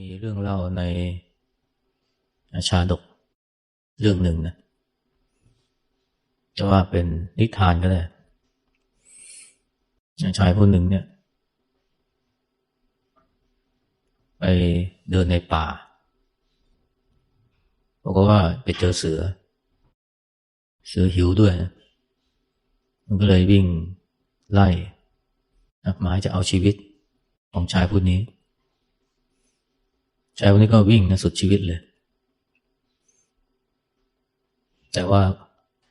มีเรื่องเล่าในชาดกเรื่องหนึ่งนะจะว่าเป็นนิทานก็ได้ชายคนหนึ่งเนี่ย ไปเดินในป่าบอกว่าไปเจอเสือ เสือหิวด้วยนะมันก็เลยวิ่งไล่หมายจะเอาชีวิตของชายผู้นี้ ชายคนนี้ก็วิ่งนะสุดชีวิตเลย แต่ว่า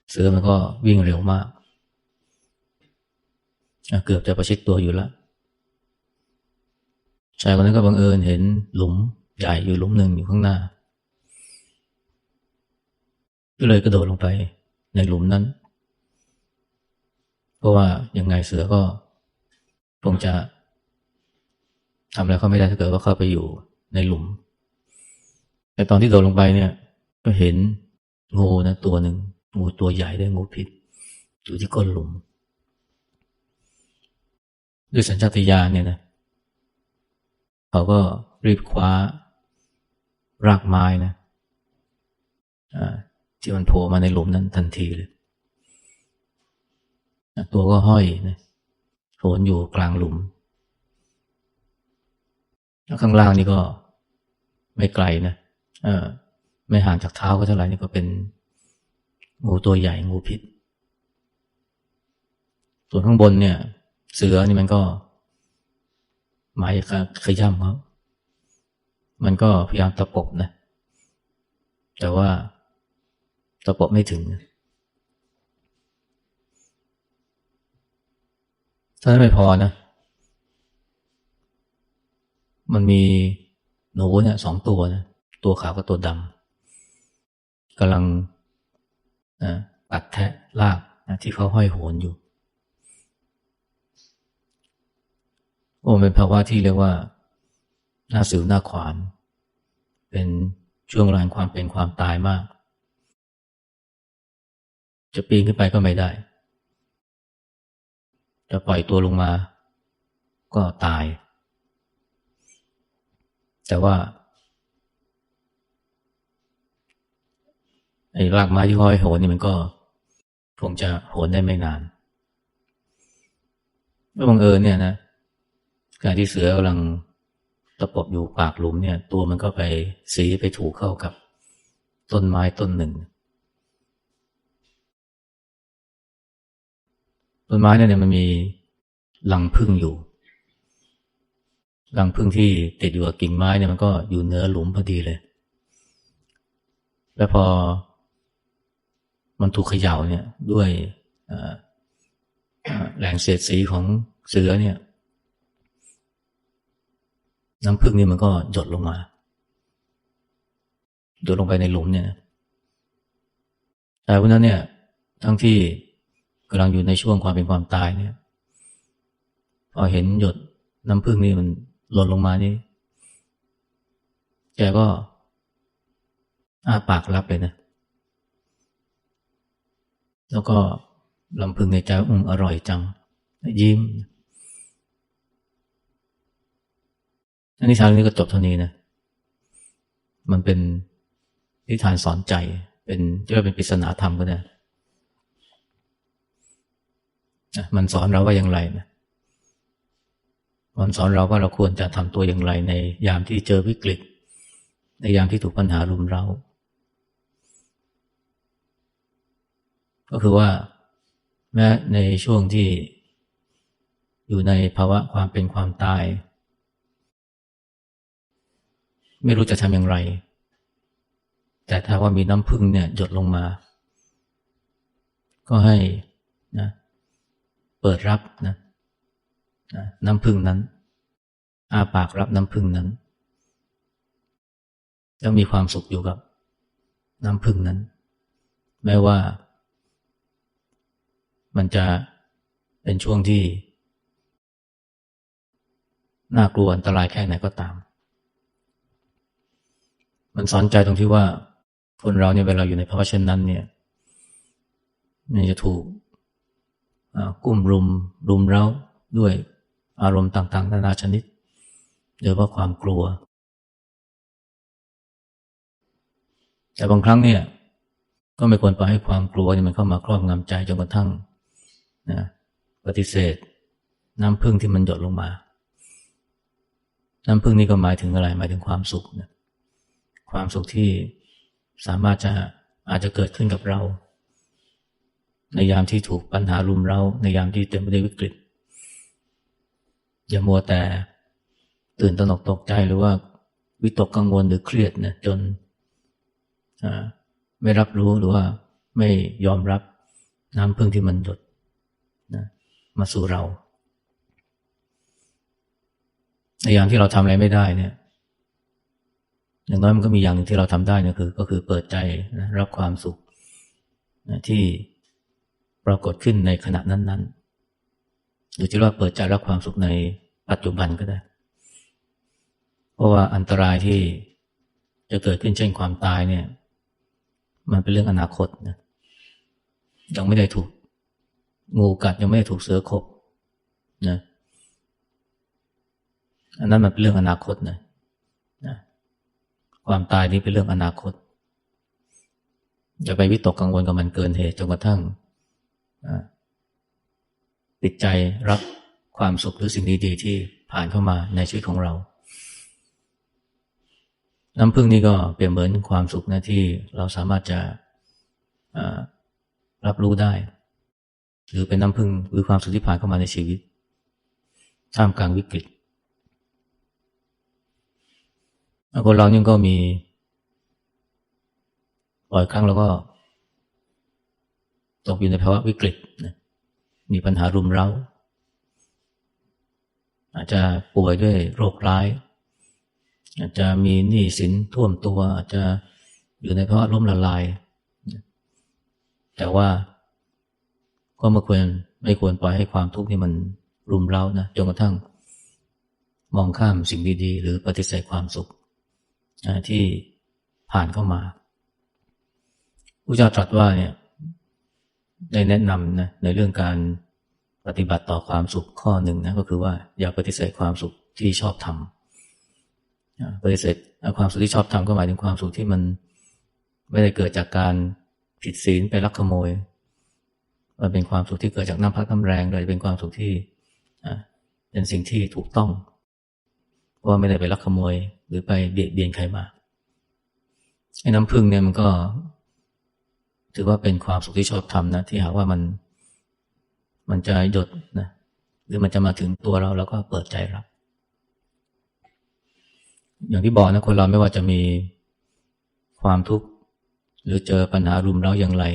เสือมันก็วิ่งเร็วมาก เกือบจะประชิดตัวอยู่แล้วชายคนนั้นก็บังเอิญเห็นหลุมใหญ่อยู่หลุมหนึ่งอยู่ข้างหน้า ก็เลยกระโดดลงไปในหลุมนั้น เพราะว่ายังไงเสือก็คงจะทำอะไรเขาไม่ได้ถ้าเกิดว่าเข้าไปอยู่ ในหลุม แต่ตอนที่โดดลงไปเนี่ย ก็เห็นงูนะตัวหนึ่งงูตัวใหญ่ได้งูพิษ อยู่ที่ก้นหลุม ด้วยสัญชาตญาณเนี่ยนะเขาก็รีบคว้ารากไม้นะที่มันโผล่มาในหลุมนั้นทันทีเลยตัวก็ห้อยนะโผล่อยู่กลางหลุมแล้วข้างล่างนี่ก็ ไม่ไกลนะเออไม่ห่างจากเท้าก็เท่าไหร่นี่ก็เป็นงูตัวใหญ่งูพิษ ส่วนข้างบนเนี่ย เสือนี่มันก็หมายขย่ำเขามันก็พยายามตะปบนะ แต่ว่าตะปบไม่ถึง ถ้าไม่พอนะ มันมี หนูเนี่ยสองตัวนะตัวขาวกับตัวดำกำลังปัดแทะลากนะที่เขาห้อยโหนอยู่ โอ้เป็นภาวะที่เรียกว่า หน้าสิวหน้าขวาน เป็นช่วงรานความเป็นความตายมาก จะปีนขึ้นไปก็ไม่ได้ จะปล่อยตัวลงมา ก็ตาย แต่ว่าไอ้รากไม้ที่ห้อยโหนนี่มันก็คงจะโหนได้ไม่นานเมื่อบังเอิญเนี่ยนะการที่เสือกำลังตะปบอยู่ปากหลุมเนี่ย ตัวมันก็ไปสีไปถูกเข้ากับต้นไม้ต้นหนึ่ง ต้นไม้เนี่ยมันมีลังพึ่งอยู่ รังพึ่งที่ติดอยู่กับกิ่งไม้เนี่ยมันก็อยู่เนื้อหลุมพอดีเลย แล้วพอมันถูกเขย่าเนี่ยด้วยแหล่งเศษสีของเสือเนี่ย น้ำพึ่งนี่มันก็หยดลงมา หยดลงไปในหลุมเนี่ยแต่วันนั้นเนี่ย ทั้งที่กำลังอยู่ในช่วงความเป็นความตายเนี่ย พอเห็นหยดน้ำพึ่งนี่มัน หล่นลงมานี่แกก็อ้าปากรับเลยนะ แล้วก็ลำพึงในใจอืมอร่อยจัง ยิ้ม อันนี้ทางนี้ก็จบเท่านี้นะ มันเป็นนิทานสอนใจ เป็นเรียกว่าเป็นปริศนาธรรมก็ได้มันสอนเราว่าอย่างไรนะ มันสอนเราว่าเราควรจะทำตัวอย่างไรในยามที่เจอวิกฤต ในยามที่ถูกปัญหารุมเราก็คือว่า แม้ในช่วงที่อยู่ในภาวะความเป็นความตาย ไม่รู้จะทำอย่างไร แต่ถ้าว่ามีน้ำพึ่งเนี่ยหยดลงมา ก็ให้นะเปิดรับนะ น้ำพึ่งนั้น อาปากรับน้ำพึ่งนั้นแล้วมีความสุขอยู่กับ น้ำพึ่งนั้น แม้ว่า มันจะเป็นช่วงที่ น่ากลัวอันตรายแค่ไหนก็ตาม มันสอนใจตรงที่ว่า คนเราเนี่ยเวลาอยู่ในภาวะเช่นนั้น เนี่ยมันจะถูกกุ้มรุมรุมเร้าด้วย อารมณ์ต่างๆ นานาชนิดโดยว่าความกลัว แต่บางครั้งเนี่ย ก็ไม่ควรปล่อยให้ความกลัวนี่มันเข้ามาครอบงำใจจนกระทั่งนะปฏิเสธ น้ำพึ่งที่มันหยดลงมา น้ำพึ่งนี่ก็หมายถึงอะไรหมายถึงความสุขนะความสุขที่สามารถจะอาจจะเกิดขึ้นกับเรา ในยามที่ถูกปัญหารุมเราในยามที่เต็มไปด้วยวิกฤต อย่ามัวแต่ตื่นตระหนกตกใจหรือว่าวิตกกังวลหรือเครียดนะจนไม่รับรู้หรือว่าไม่ยอมรับน้ำพึ่งที่มันหยดนะมาสู่เราในอย่างที่เราทำอะไรไม่ได้เนี่ยอย่างน้อยมันก็มีอย่างหนึ่งที่เราทำได้นะคือ ก็คือเปิดใจนะรับความสุขนะที่ปรากฏขึ้นในขณะนั้น ๆ หรือที่ว่าเปิดใจรับความสุขใน ปัจจุบันก็ได้ เพราะว่าอันตรายที่จะเกิดขึ้นเช่นความตายเนี่ย มันเป็นเรื่องอนาคตนะยังไม่ได้ถูกงูกัดยังไม่ได้ถูกเสือขบนะอันนั้นมันเป็นเรื่องอนาคตนะนะความตายนี้เป็นเรื่องอนาคตอย่าไปวิตกกังวลกับมันเกินเหตุจนกระทั่งติดใจรับ ความสุขหรือสิ่งดีๆที่ผ่านเข้ามาในชีวิตของเรา น้ำพึ่งนี่ก็เปรียบเหมือนความสุขนะที่เราสามารถจะรับรู้ได้ หรือเป็นน้ำพึ่งหรือความสุขที่ผ่านเข้ามาในชีวิตท่ามกลางวิกฤตคนเรานี่ก็มีบ่อยครั้งเราก็ ตกอยู่ในภาวะวิกฤต มีปัญหารุมเร้า อาจจะป่วยด้วยโรคร้าย อาจจะมีหนี้สินท่วมตัว อาจจะอยู่ในภาวะล้มละลาย แต่ว่าก็ไม่ควรไม่ควรปล่อยให้ความทุกข์นี่มันรุมเร้านะจนกระทั่ง มองข้ามสิ่งดีๆหรือปฏิเสธความสุขที่ผ่านเข้ามาพระเจ้าตรัสว่าเนี่ยได้แนะนำนะในเรื่องการ ปฏิบัติต่อความสุขข้อหนึ่งนะก็คือว่าอย่าปฏิเสธความสุขที่ชอบทำปฏิเสธความสุขที่ชอบทำก็หมายถึงความสุขที่มันไม่ได้เกิดจากการผิดศีลไปลักขโมย มันเป็นความสุขที่เกิดจากน้ำพักน้ำแรงเลยเป็นความสุขที่เป็นสิ่งที่ถูกต้องเพราะว่าไม่ได้ไปลักขโมย หรือไปเบียดเบียนใครมาไอ้น้ำพึ่งเนี่ยมันก็ ถือว่าเป็นความสุขที่ชอบทำนะที่หากว่ามัน มันจะหยดนะหรือมันจะมาถึงตัวเราแล้วก็เปิดใจรับ อย่างที่บอกนะคนเราไม่ว่าจะมีความทุกข์ หรือเจอปัญหารุมเร้าอย่างไร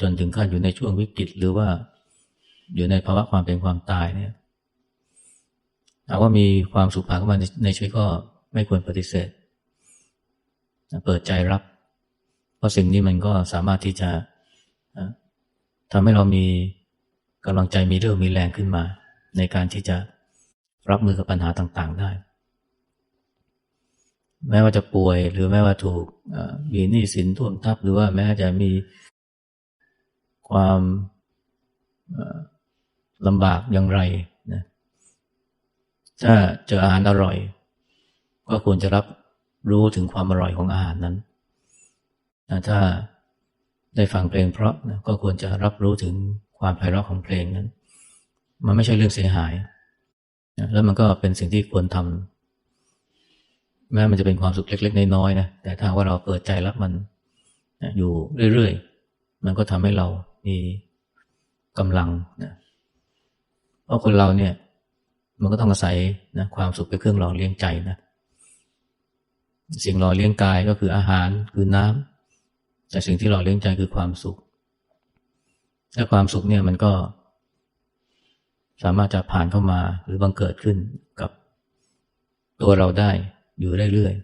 จนถึงขั้นอยู่ในช่วงวิกฤตหรือว่าอยู่ในภาวะความเป็นความตายเนี่ยหากว่ามีความสุขผ่านเข้ามาในชีวิตก็ไม่ควรปฏิเสธ เปิดใจรับ เพราะสิ่งนี้มันก็สามารถที่จะทำให้เรามี กำลังใจมีเรื่องมีแรงขึ้นมา ในการที่จะรับมือกับปัญหาต่างๆ ได้ แม้ว่าจะป่วยหรือแม้ว่าถูกมีหนี้สินท่วมทับหรือว่าแม้จะมีความลำบากอย่างไรนะถ้าเจออาหารอร่อย ก็ควรจะรับรู้ถึงความอร่อยของอาหารนั้นถ้าได้ฟังเพลงเพราะนะก็ควรจะรับรู้ถึง ความไพเราะของเพลงนั้น มันไม่ใช่เรื่องเสียหาย แล้วมันก็เป็นสิ่งที่ควรทำแม้มันจะเป็นความสุขเล็กๆน้อยๆนะแต่ถ้าว่าเราเปิดใจรับมันอยู่เรื่อยๆ มันก็ทำให้เรามีกำลังนะเพราะคนเราเนี่ย มันก็ต้องอาศัยนะความสุขเป็นเครื่องหล่อเลี้ยงใจนะสิ่งหล่อเลี้ยงกายก็คืออาหารคือน้ำแต่สิ่งที่หล่อเลี้ยงใจคือความสุข และความสุขเนี่ยมันก็ สามารถจะผ่านเข้ามาหรือบังเกิดขึ้นกับตัวเราได้อยู่เรื่อย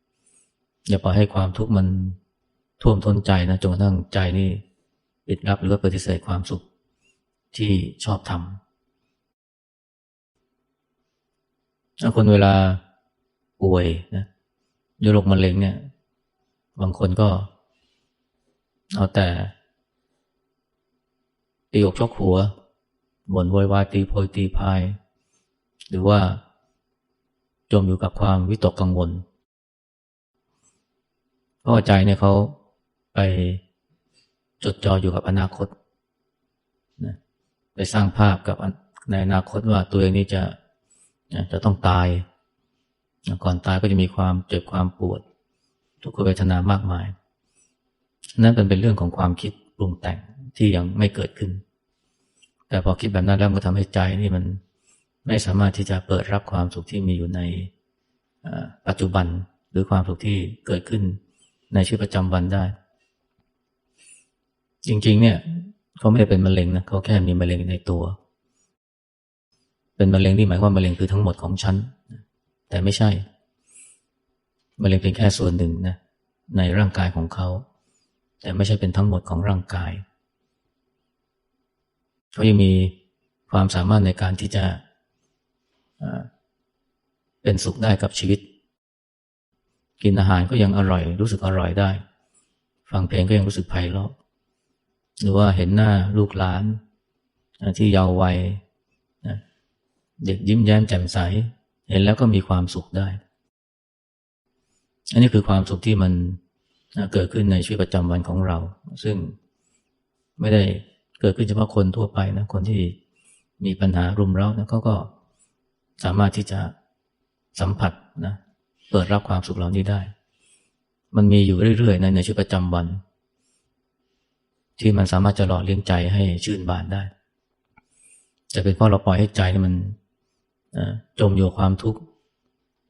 ๆ อย่าปล่อยให้ความทุกข์มันท่วมท้นใจนะจนกระทั่งใจนี่ปิดรับหรือว่าปฏิเสธความสุขที่ชอบทำถ้าคนเวลาป่วยนะด้วยโรคมะเร็งเนี่ย บางคนก็เอาแต่ ตีอกชกหัวบ่นโวยวายตีโพยตีพาย หรือว่า จมอยู่กับความวิตกกังวลเพราะใจเนี่ยเขาไปจดจ่ออยู่กับอนาคตนะไปสร้างภาพกับในอนาคตว่าตัวเองนี่จะจะต้องตาย ก่อนตายก็จะมีความเจ็บความปวด ทุกขเวทนามากมาย นั่นเป็นเรื่องของความคิดปรุงแต่งที่ยังไม่เกิดขึ้น แต่พอคิดแบบนั้นแล้วก็ทำให้ใจนี่มันไม่สามารถที่จะเปิดรับความสุขที่มีอยู่ในปัจจุบันหรือความสุขที่เกิดขึ้นในชีวิตประจำวันได้ จริง ๆ เนี่ยเขาไม่ได้เป็นมะเร็งนะเขาแค่มีมะเร็งในตัว เป็นมะเร็งที่หมายว่ามะเร็งคือทั้งหมดของฉันแต่ไม่ใช่มะเร็งเป็นแค่ส่วนหนึ่งนะในร่างกายของเขา แต่ไม่ใช่เป็นทั้งหมดของร่างกาย เขายังมีความสามารถในการที่จะเป็นสุขได้กับชีวิต กินอาหารก็ยังอร่อย รู้สึกอร่อยได้ ฟังเพลงก็ยังรู้สึกไพเราะหรือว่าเห็นหน้าลูกหลานที่เยาว์วัยเด็กยิ้มแย้มแจ่มใส เห็นแล้วก็มีความสุขได้ อันนี้คือความสุขที่มันเกิดขึ้นในชีวิตประจำวันของเรา ซึ่งไม่ได้ เกิดขึ้นเฉพาะคนทั่วไปนะคนที่มีปัญหารุมเร้านะเขาก็สามารถที่จะสัมผัสนะเปิดรับความสุขเหล่านี้ได้ มันมีอยู่เรื่อยๆในในชีวิตประจำวัน ที่มันสามารถจะหล่อเลี้ยงใจให้ชื่นบานได้ จะเป็นเพราะเราปล่อยให้ใจนี่มันจมอยู่ความทุกข์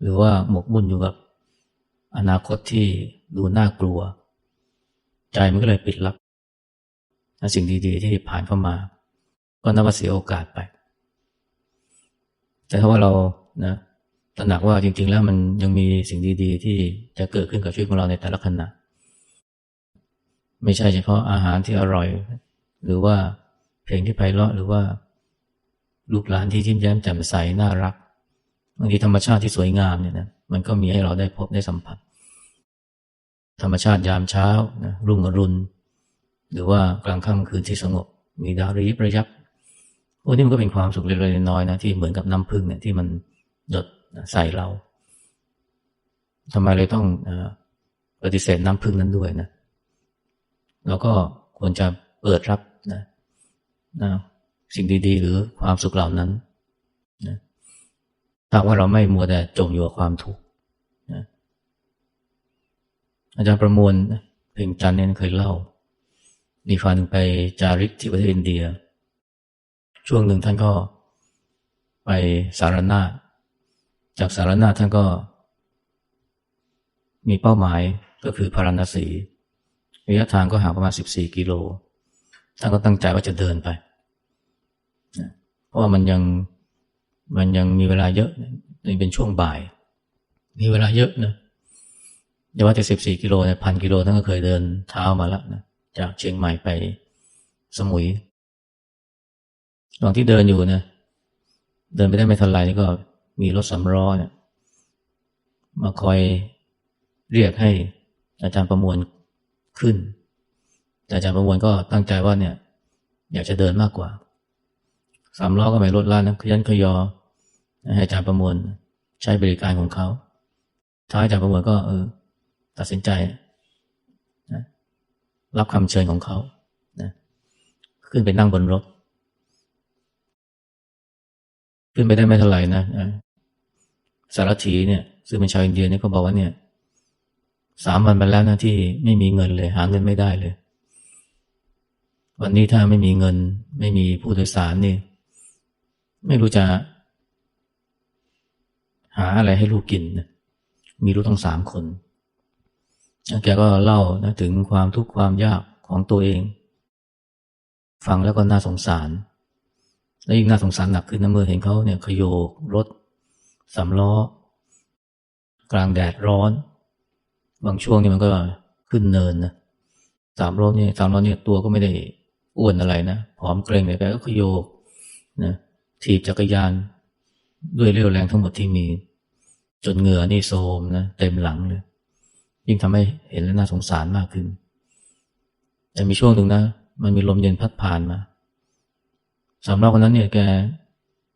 หรือว่าหมกมุ่นอยู่กับอนาคตที่ดูน่ากลัว ใจมันก็เลยปิดรับ สิ่งดี ๆ ที่ผ่านเข้ามา ก็นับว่าเสียโอกาสไป แต่ถ้าว่าเรานะตระหนักว่าจริง ๆ แล้วมันยังมีสิ่งดี ๆ ที่จะเกิดขึ้นกับชีวิตของเราในแต่ละขณะ ไม่ใช่เฉพาะอาหารที่อร่อย หรือว่าเพลงที่ไพเราะหรือว่า ลูกหลานที่ยิ้มแย้มแจ่มใสน่ารักบางทีธรรมชาติที่สวยงามเนี่ยนะมันก็มีให้เราได้พบได้สัมผัส ธรรมชาติยามเช้านะรุ่งอรุณ หรือว่ากลางค่ำคืนที่สงบ มีดาวรีบระยับพวกนี้มันก็เป็นความสุขเล็กๆน้อยๆนะที่เหมือนกับน้ำพึ่งเนี่ยที่มันหยดใส่เราทำไมเลยต้องปฏิเสธน้ำพึ่งนั้นด้วยนะเราก็ควรจะเปิดรับนะนะสิ่งดีๆ หรือความสุขเหล่านั้นนะถ้าว่าเราไม่มัวแต่จมอยู่กับความทุกข์นะอาจารย์ประมวลเพ่งจันเนี่ยเคยเล่า มีครั้งหนึ่งไปจาริกที่ประเทศอินเดีย ช่วงหนึ่งท่านก็ไปสารนาจากสารนาท่านก็ มีเป้าหมายก็คือพาราณสีระยะทางก็ห่างประมาณสิบสี่กิโล ท่านก็ตั้งใจว่าจะเดินไป เพราะว่ามันยังมันยังมีเวลาเยอะนี่เป็นช่วงบ่าย มีเวลาเยอะนะอย่าว่าแต่สิบสี่กิโลเนี่ยพันกิโลท่านก็เคยเดินเท้ามาแล้วนะ จากเชียงใหม่ไปสมุยตอนที่เดินอยู่นะเดินไปได้ไม่ทันไรนี่ก็มีรถสำล้อเนี่ยมาคอยเรียกให้อาจารย์ประมวลขึ้น แต่อาจารย์ประมวลก็ตั้งใจว่าเนี่ย อยากจะเดินมากกว่าสามล้อก็ไม่ลดล้านนะขยันขยอ ให้อาจารย์ประมวลใช้บริการของเขาท้ายอาจารย์ประมวลก็เออตัดสินใจ รับคำเชิญของเขานะขึ้นไปนั่งบนรถ ขึ้นไปได้ไม่เท่าไหร่นะสารถีเนี่ย ซึ่งเป็นชาวอินเดียเนี่ยก็บอกว่าเนี่ยสามวันไปแล้วนะที่ไม่มีเงินเลย หาเงินไม่ได้เลย วันนี้ถ้าไม่มีเงิน ไม่มีผู้โดยสารนี่ ไม่รู้จะ หาอะไรให้ลูกกินนะมีลูกต้องสามคน แกก็เล่านะถึงความทุกข์ความยากของตัวเอง ฟังแล้วก็น่าสงสาร และยิ่งน่าสงสารหนักขึ้นนะเมื่อเห็นเขาเนี่ยขยโยกรถสำล้อ กลางแดดร้อน บางช่วงนี่มันก็ขึ้นเนินนะสามล้อเนี่ยสามล้อเนี่ยตัวก็ไม่ได้อ้วนอะไรนะผอมเกรงเลยแกก็ขยโยกนะถีบจักรยานด้วยเรี่ยวแรงทั้งหมดที่มี จนเหงื่อนี่โซมนะเต็มหลังเลย ยิ่งทำให้เห็นแล้วน่าสงสารมากขึ้น แต่มีช่วงหนึ่งนะ มันมีลมเย็นพัดผ่านมาสามรอบคนนั้นเนี่ยแก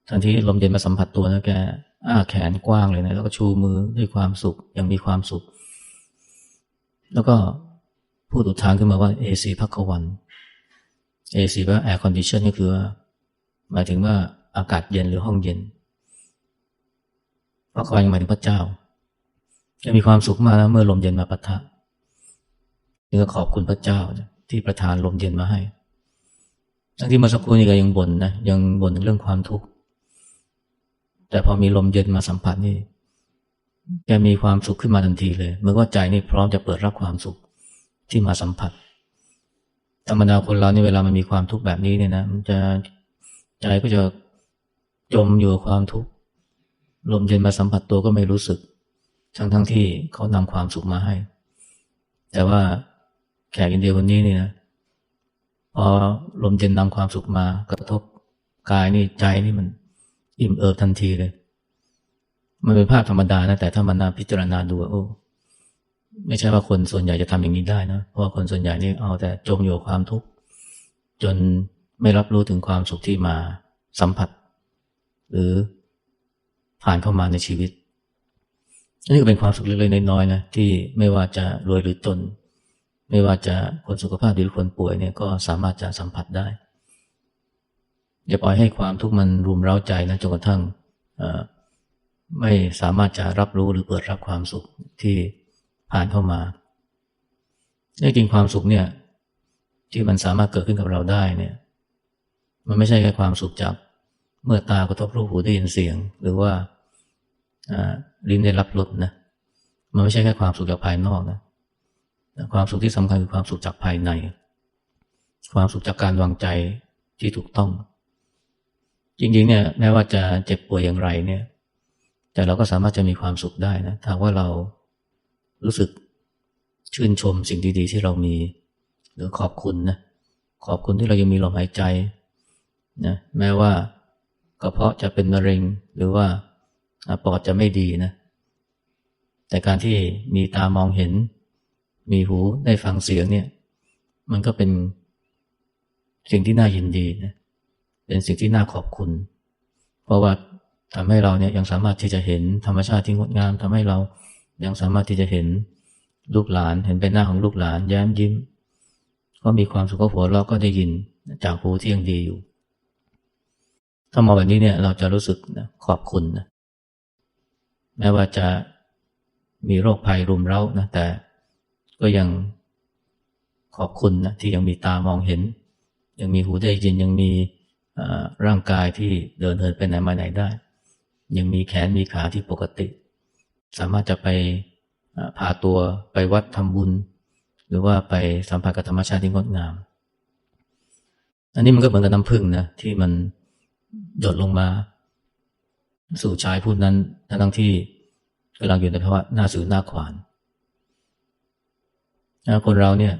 ทันทีลมเย็นมาสัมผัสตัวนะแกอ้าแขนกว้างเลยนะแล้วก็ชูมือด้วยความสุขยังมีความสุข แล้วก็พูดอุทานขึ้นมาว่า AC พักวัน AC แปลว่า air condition ก็คือว่าหมายถึงว่าอากาศเย็นหรือห้องเย็นพักวันหมายถึงพระเจ้า จะมีความสุขมากนะเมื่อลมเย็นมาปะทะจึงก็ขอบคุณพระเจ้าที่ประทานลมเย็นมาให้ ทั้งที่มาสักครู่นี้ก็ยังบ่นนะยังบ่นถึงเรื่องความทุกข์ แต่พอมีลมเย็นมาสัมผัสนี่แกมีความสุขขึ้นมาทันทีเลยเมื่อว่าใจนี่พร้อมจะเปิดรับความสุขที่มาสัมผัส ธรรมดาคนเรานี่เวลามันมีความทุกข์แบบนี้เนี่ยนะ มันจะใจก็จะจมอยู่กับความทุกข์ ลมเย็นมาสัมผัสตัวก็ไม่รู้สึก ทั้งทั้งที่เขานำความสุขมาให้ แต่ว่าแขกอินเดียคนนี้นี่นะพอลมเย็นนำความสุขมากระทบกายนี่ใจนี่มันอิ่มเอิบทันทีเลย มันเป็นภาพธรรมดานะแต่ถ้ามันนาพิจารณาดูโอ้ไม่ใช่ว่าคนส่วนใหญ่จะทำอย่างนี้ได้นะเพราะว่าคนส่วนใหญ่นี่เอาแต่จมอยู่ความทุกข์จนไม่รับรู้ถึงความสุขที่มาสัมผัส หรือผ่านเข้ามาในชีวิต นี่ก็เป็นความสุขเล็กๆน้อยๆนะที่ไม่ว่าจะรวยหรือจนไม่ว่าจะคนสุขภาพดีหรือคนป่วยเนี่ยก็สามารถจะสัมผัสได้ อย่าปล่อยให้ความทุกข์มันรุมเร้าใจนะจนกระทั่งไม่สามารถจะรับรู้หรือเปิดรับความสุขที่ผ่านเข้ามาจริงความสุขเนี่ย ที่มันสามารถเกิดขึ้นกับเราได้เนี่ย มันไม่ใช่แค่ความสุขจากเมื่อตากระทบรูปหูได้ยินเสียง หรือว่า ลิ้นได้รับรสนะมันไม่ใช่แค่ความสุขจากภายนอกนะความสุขที่สำคัญคือความสุขจากภายใน ความสุขจากการวางใจที่ถูกต้อง จริงๆเนี่ยแม้ว่าจะเจ็บป่วยอย่างไรเนี่ย แต่เราก็สามารถจะมีความสุขได้นะถ้าว่าเรารู้สึกชื่นชมสิ่งดีๆ ที่เรามี หรือขอบคุณนะขอบคุณที่เรายังมีลมหายใจนะแม้ว่ากระเพาะจะเป็นมะเร็งหรือว่า ปอดจะไม่ดีนะ แต่การที่มีตามองเห็น มีหูได้ฟังเสียงเนี่ย มันก็เป็นสิ่งที่น่ายินดีนะ เป็นสิ่งที่น่าขอบคุณ เพราะว่าทำให้เราเนี่ยยังสามารถที่จะเห็นธรรมชาติที่งดงามทำให้เรายังสามารถที่จะเห็นลูกหลาน เห็นใบหน้าของลูกหลานแย้มยิ้ม ก็มีความสุขหัวเราก็ได้ยินจากหูที่ยังดีอยู่ ถ้ามองแบบนี้เนี่ยเราจะรู้สึกนะขอบคุณนะ แม้ว่าจะมีโรคภัยรุมเร้านะแต่ก็ยังขอบคุณนะที่ยังมีตามองเห็น ยังมีหูได้ยินยังมีร่างกายที่เดินเหินไปไหนมาไหนได้ ยังมีแขนมีขาที่ปกติ สามารถจะไปพาตัวไปวัดทำบุญ หรือว่าไปสัมผัสกับธรรมชาติที่งดงาม อันนี้มันก็เหมือนกับน้ำพึ่งนะที่มันหยดลงมา สู่ชายผู้นั้นทั้งที่กำลังอยู่ในภาวะหน้าสื่อหน้าขวานคนเราเนี่ย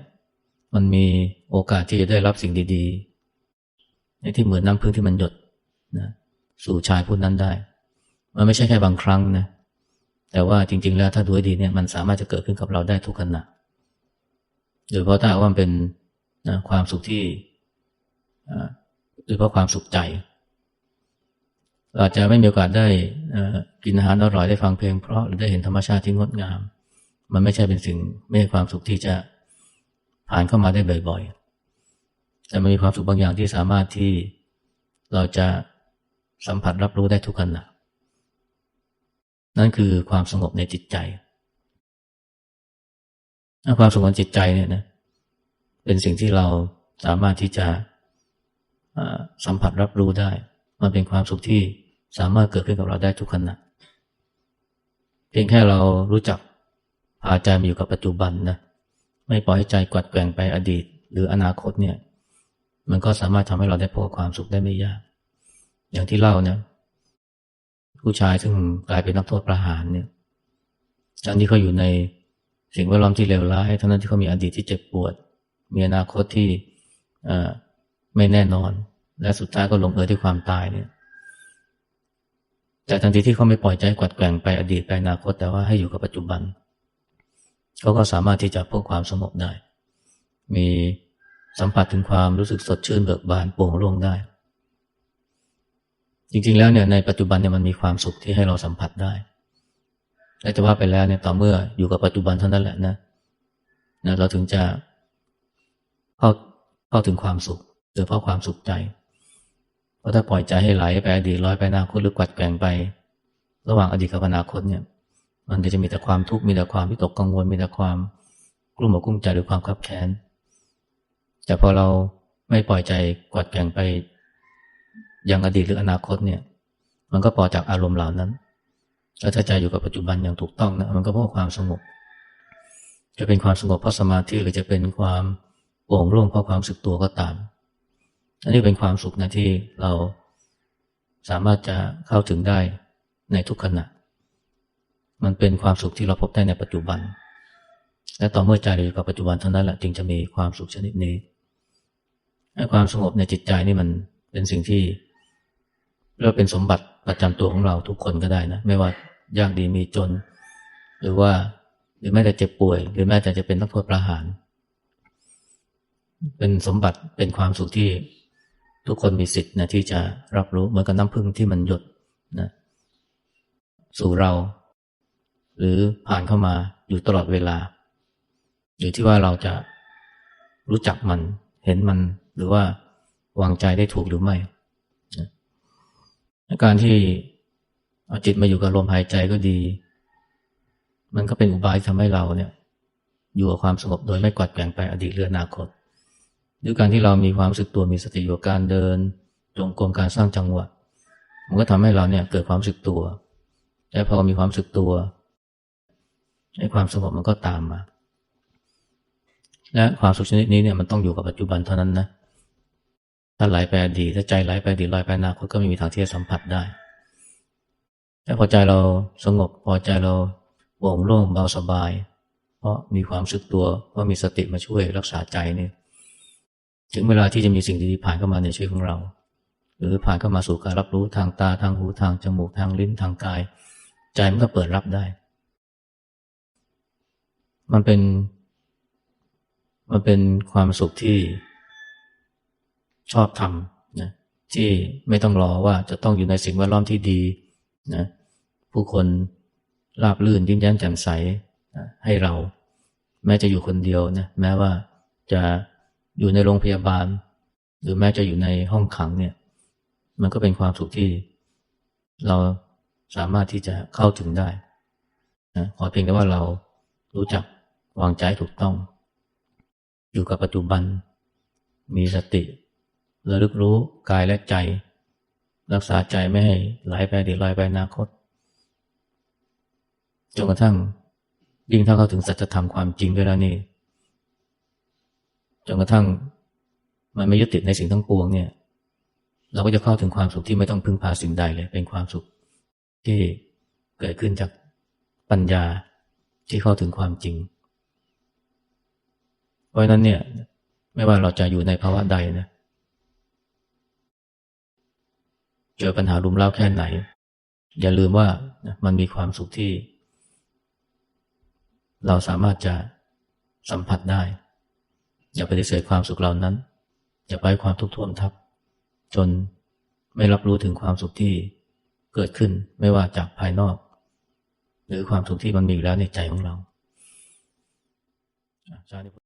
มันมีโอกาสที่จะได้รับสิ่งดีๆในที่เหมือนน้ำพึ่งที่มันหยดนะสู่ชายผู้นั้นได้ มันไม่ใช่แค่บางครั้งนะแต่ว่าจริง ๆ แล้วถ้าดูดีเนี่ยมันสามารถจะเกิดขึ้นกับเราได้ทุกขณะโดยเพราะถ้าว่าเป็นนะความสุขที่โดยเพราะความสุขใจ เราจะไม่มีโอกาสได้กินอาหารอร่อยได้ฟังเพลงเพราะหรือได้เห็นธรรมชาติที่งดงาม มันไม่ใช่เป็นสิ่งไม่ใช่ความสุขที่จะผ่านเข้ามาได้บ่อยๆ แต่มันมีความสุขบางอย่างที่สามารถที่เราจะสัมผัสรับรู้ได้ทุกขณะนั่นคือความสงบในจิตใจ ความสงบในจิตใจเนี่ยนะเป็นสิ่งที่เราสามารถที่จะสัมผัสรับรู้ได้ มันเป็นความสุขที่สามารถเกิดขึ้นกับเราได้ทุกขณะเพียงแค่เรารู้จักพาใจมาอยู่กับปัจจุบันนะไม่ปล่อยให้ใจกวัดแกว่งไปอดีต หรืออนาคตเนี่ย มันก็สามารถทำให้เราได้พบความสุขได้ไม่ยาก อย่างที่เล่าเนี่ยผู้ชายซึ่งกลายเป็นนักโทษประหารเนี่ยทั้งที่เขาอยู่ในสิ่งแวดล้อมที่เลวร้ายทั้งนั้นที่เขามีอดีตที่เจ็บปวด มีอนาคตที่ไม่แน่นอน และสุดท้ายก็ลงเอยด้วยความตายเนี่ย แต่ทันทีที่เขาไม่ปล่อยใจกวัดแกว่งไปอดีตไปอนาคต แต่ว่าให้อยู่กับปัจจุบัน เขาก็สามารถที่จะพบความสงบได้ มีสัมผัสถึงความรู้สึกสดชื่นเบิกบานโปร่งโล่งได้ จริงๆแล้วเนี่ยในปัจจุบันเนี่ยมันมีความสุขที่ให้เราสัมผัสได้และจะว่าไปแล้วเนี่ยต่อเมื่ออยู่กับปัจจุบันเท่านั้นแหละนะนะ เราถึงจะเข้าเข้าถึงความสุขโดยเพราะความสุขใจ เพราะถ้าปล่อยใจให้ไหลไปอดีตลอยไปอนาคตหรือกวัดแกงไป ระหว่างอดีตกับอนาคตเนี่ย มันจะมีแต่ความทุกข์มีแต่ความวิตกกังวลมีแต่ความกลุ้มอกกลุ้มใจหรือความขับแค้นแต่พอเราไม่ปล่อยใจกวัดแกงไปยังอดีตหรืออนาคตเนี่ย มันก็ปล่อยจากอารมณ์เหล่านั้นแล้วถ้าใจอยู่กับปัจจุบันอย่างถูกต้องนะมันก็เพราะความสงบจะเป็นความสงบเพราะสมาธิหรือจะเป็นความโปร่งโล่งเพราะความสึกตัวก็ตาม อันนี้เป็นความสุขนะที่เราสามารถจะเข้าถึงได้ในทุกขณะ มันเป็นความสุขที่เราพบได้ในปัจจุบัน และต่อเมื่อใจเราอยู่กับปัจจุบันเท่านั้นแหละจึงจะมีความสุขชนิดนี้ ความสงบในจิตใจนี่มันเป็นสิ่งที่เรียกเป็นสมบัติประจำตัวของเราทุกคนก็ได้นะ ไม่ว่ายากดีมีจน หรือว่าหรือแม้แต่เจ็บป่วย หรือแม้แต่จะเป็นนักโทษประหาร เป็นสมบัติเป็นความสุขที่ ทุกคนมีสิทธิ์นะที่จะรับรู้เหมือนกับน้ำพึ่งที่มันหยดนะสู่เรา หรือผ่านเข้ามาอยู่ตลอดเวลา อยู่ที่ว่าเราจะรู้จักมันเห็นมันหรือว่าวางใจได้ถูกหรือไม่การที่เอาจิตมาอยู่กับลมหายใจก็ดี มันก็เป็นอุบายทำให้เราเนี่ย อยู่กับความสงบโดยไม่กวัดแกงไปอดีตหรืออนาคต ด้วยการที่เรามีความรู้สึกตัวมีสติอยู่การเดินจงกรมการสร้างจังหวะมันก็ทำให้เราเนี่ยเกิดความรู้สึกตัวและพอมีความรู้สึกตัวไอ้ความสงบมันก็ตามมา และความสุขชนิดนี้เนี่ยมันต้องอยู่กับปัจจุบันเท่านั้นนะถ้าไหลไปอดีตถ้าใจไหลไปอดีตลอยไปอนาคตก็ไม่มีทางที่จะสัมผัสได้แต่พอใจเราสงบ พอใจเราโปร่งโล่งเบาสบาย เพราะมีความสึกตัวเพราะมีสติมาช่วยรักษาใจนี่ ถึงเวลาที่จะมีสิ่งดีๆผ่านเข้ามาในชีวิตของเรา หรือผ่านเข้ามาสู่การรับรู้ทางตาทางหูทางจมูกทางลิ้นทางกาย ใจมันก็เปิดรับได้ มันเป็น มันเป็นความสุขที่ชอบทำนะที่ไม่ต้องรอว่าจะต้องอยู่ในสิ่งแวดล้อมที่ดีนะผู้คนราบลื่นยิ้มแย้มแจ่มใสนะให้เรา แม้จะอยู่คนเดียวนะแม้ว่าจะ อยู่ในโรงพยาบาล หรือแม้จะอยู่ในห้องขังเนี่ย มันก็เป็นความสุขที่เราสามารถที่จะเข้าถึงได้นะขอเพียงแต่ว่าเรารู้จักวางใจถูกต้อง อยู่กับปัจจุบัน มีสติระลึกรู้กายและใจ รักษาใจไม่ให้ไหลไปดีลอยไปอนาคตจนกระทั่งยิ่งถ้าเข้าถึงสัจธรรมความจริงด้วยแล้วนี่ จนกระทั่งมันไม่ยึดติดในสิ่งทั้งปวงเนี่ย เราก็จะเข้าถึงความสุขที่ไม่ต้องพึ่งพาสิ่งใดเลย เป็นความสุขที่เกิดขึ้นจากปัญญาที่เข้าถึงความจริง เพราะนั้นเนี่ย ไม่ว่าเราจะอยู่ในภาวะใดนะเจอปัญหารุมเร้าแค่ไหน อย่าลืมว่ามันมีความสุขที่ เราสามารถจะสัมผัสได้ อย่าปฏิเสธความสุขเหล่านั้น อย่าไปความทุกข์ท่วมทับ จนไม่รับรู้ถึงความสุขที่เกิดขึ้นไม่ว่าจากภายนอก หรือความสุขที่มันมีอยู่แล้วในใจของเราอาจารย์